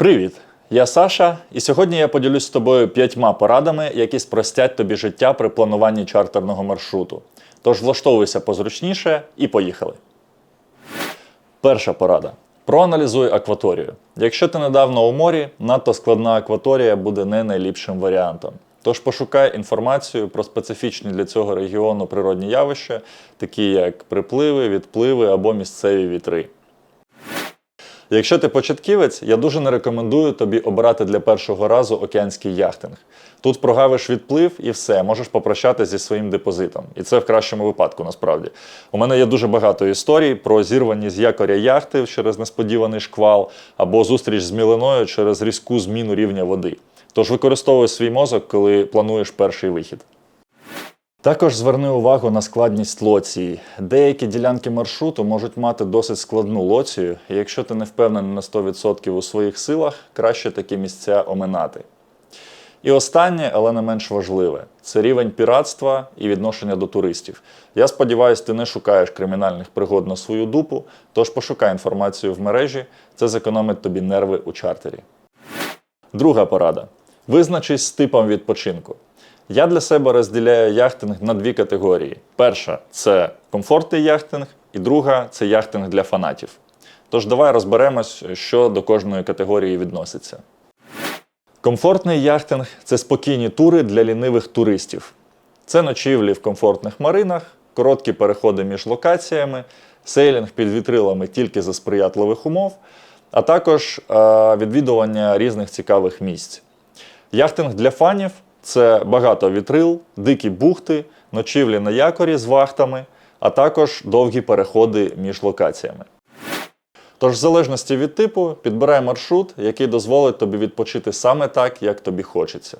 Привіт! Я Саша, і сьогодні я поділюсь з тобою п'ятьма порадами, які спростять тобі життя при плануванні чартерного маршруту. Тож влаштовуйся позручніше і поїхали. Перша порада. Проаналізуй акваторію. Якщо ти недавно у морі, надто складна акваторія буде не найліпшим варіантом. Тож пошукай інформацію про специфічні для цього регіону природні явища, такі як припливи, відпливи або місцеві вітри. Якщо ти початківець, я дуже не рекомендую тобі обирати для першого разу океанський яхтинг. Тут прогавиш відплив і все, можеш попрощатися зі своїм депозитом. І це в кращому випадку, насправді. У мене є дуже багато історій про зірвані з якоря яхти через несподіваний шквал або зустріч з мілиною через різку зміну рівня води. Тож використовуй свій мозок, коли плануєш перший вихід. Також зверни увагу на складність лоції. Деякі ділянки маршруту можуть мати досить складну лоцію, і якщо ти не впевнений на 100% у своїх силах, краще такі місця оминати. І останнє, але не менш важливе, це рівень піратства і відношення до туристів. Я сподіваюся, ти не шукаєш кримінальних пригод на свою дупу, тож пошукай інформацію в мережі, це зекономить тобі нерви у чартері. Друга порада. Визначись з типом відпочинку. Я для себе розділяю яхтинг на дві категорії: перша це комфортний яхтинг, і друга це яхтинг для фанатів. Тож давай розберемось, що до кожної категорії відноситься. Комфортний яхтинг це спокійні тури для лінивих туристів. Це ночівлі в комфортних маринах, короткі переходи між локаціями, сейлінг під вітрилами тільки за сприятливих умов, а також е, відвідування різних цікавих місць. Яхтинг для фанів це багато вітрил, дикі бухти, ночівлі на якорі з вахтами, а також довгі переходи між локаціями. Тож, в залежності від типу, підбирай маршрут, який дозволить тобі відпочити саме так, як тобі хочеться.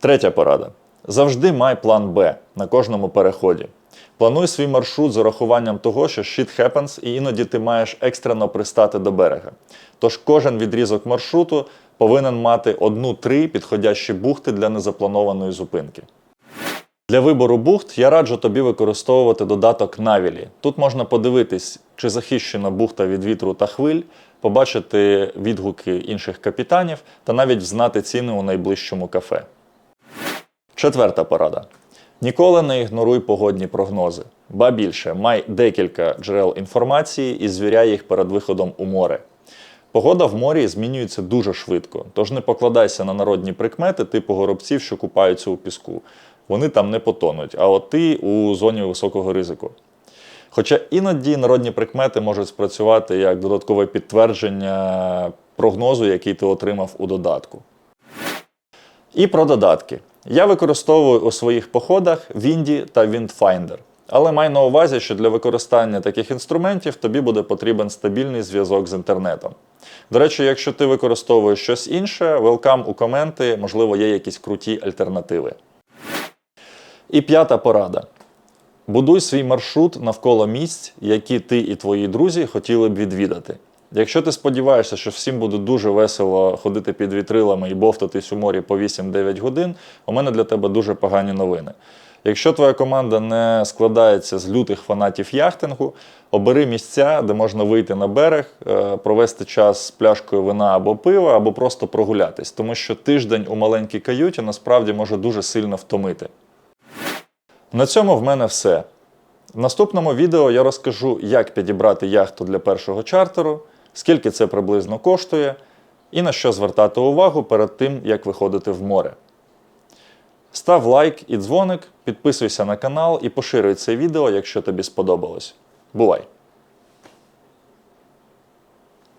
Третя порада. Завжди май план Б на кожному переході. Плануй свій маршрут з урахуванням того, що shit happens, і іноді ти маєш екстрено пристати до берега. Тож кожен відрізок маршруту повинен мати одну-три підходящі бухти для незапланованої зупинки. Для вибору бухт я раджу тобі використовувати додаток Навілі. Тут можна подивитись, чи захищена бухта від вітру та хвиль, побачити відгуки інших капітанів та навіть знати ціни у найближчому кафе. Четверта порада. Ніколи не ігноруй погодні прогнози. Ба більше, май декілька джерел інформації і звіряй їх перед виходом у море. Погода в морі змінюється дуже швидко, тож не покладайся на народні прикмети типу горобців, що купаються у піску. Вони там не потонуть, а от ти у зоні високого ризику. Хоча іноді народні прикмети можуть спрацювати як додаткове підтвердження прогнозу, який ти отримав у додатку. І про додатки. Я використовую у своїх походах Windy та Windfinder. Але май на увазі, що для використання таких інструментів тобі буде потрібен стабільний зв'язок з інтернетом. До речі, якщо ти використовуєш щось інше, велкам у коменти, можливо, є якісь круті альтернативи. І п'ята порада. Будуй свій маршрут навколо місць, які ти і твої друзі хотіли б відвідати. Якщо ти сподіваєшся, що всім буде дуже весело ходити під вітрилами і бовтатись у морі по 8-9 годин, у мене для тебе дуже погані новини. Якщо твоя команда не складається з лютих фанатів яхтингу, обери місця, де можна вийти на берег, е, провести час з пляшкою вина або пива, або просто прогулятись, тому що тиждень у маленькій каюті насправді може дуже сильно втомити. На цьому в мене все. В наступному відео я розкажу, як підібрати яхту для першого чартеру, скільки це приблизно коштує, і на що звертати увагу перед тим, як виходити в море. Став лайк і дзвоник, підписуйся на канал і поширюй це відео, якщо тобі сподобалось. Бувай!